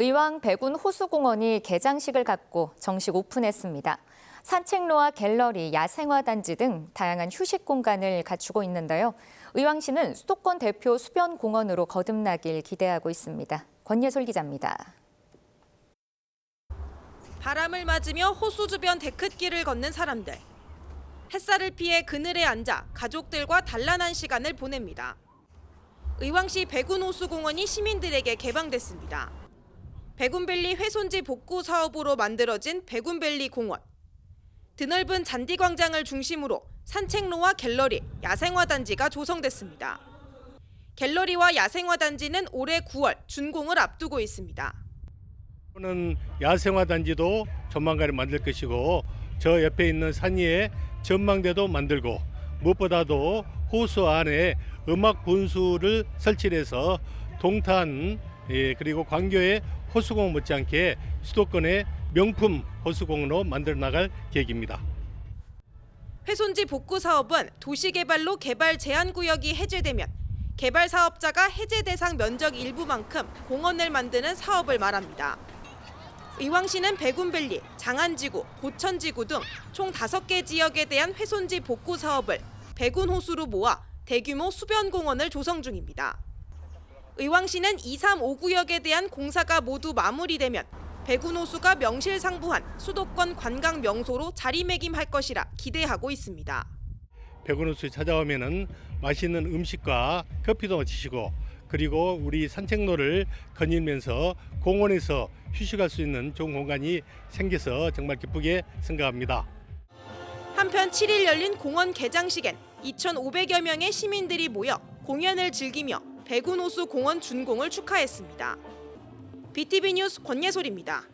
의왕 백운 호수공원이 개장식을 갖고 정식 오픈했습니다. 산책로와 갤러리, 야생화 단지 등 다양한 휴식 공간을 갖추고 있는데요. 의왕시는 수도권 대표 수변 공원으로 거듭나길 기대하고 있습니다. 권예솔 기자입니다. 바람을 맞으며 호수 주변 데크길을 걷는 사람들. 햇살을 피해 그늘에 앉아 가족들과 단란한 시간을 보냅니다. 의왕시 백운호수공원이 시민들에게 개방됐습니다. 백운밸리 훼손지 복구 사업으로 만들어진 백운밸리 공원. 드넓은 잔디 광장을 중심으로 산책로와 갤러리, 야생화 단지가 조성됐습니다. 갤러리와 야생화 단지는 올해 9월 준공을 앞두고 있습니다. 는 야생화 단지도 조만간에 만들 것이고 저 옆에 있는 산 위에 전망대도 만들고 무엇보다도 호수 안에 음악 분수를 설치해서 동탄 예, 그리고 광교의 호수공원 못지않게 수도권의 명품 호수공원으로 만들어 나갈 계획입니다. 훼손지 복구 사업은 도시개발로 개발 제한 구역이 해제되면 개발 사업자가 해제 대상 면적 일부만큼 공원을 만드는 사업을 말합니다. 의왕시는 백운밸리, 장안지구, 고천지구 등 총 5개 지역에 대한 훼손지 복구 사업을 백운호수로 모아 대규모 수변공원을 조성 중입니다. 의왕시는 2, 3, 5구역에 대한 공사가 모두 마무리되면 백운호수가 명실상부한 수도권 관광 명소로 자리매김할 것이라 기대하고 있습니다. 백운호수에 찾아오면은 맛있는 음식과 커피도 마시고 그리고 우리 산책로를 거닐면서 공원에서 휴식할 수 있는 좋은 공간이 생겨서 정말 기쁘게 생각합니다. 한편 7일 열린 공원 개장식엔 2,500여 명의 시민들이 모여 공연을 즐기며 백운호수 공원 준공을 축하했습니다. BTV 뉴스 권예솔입니다.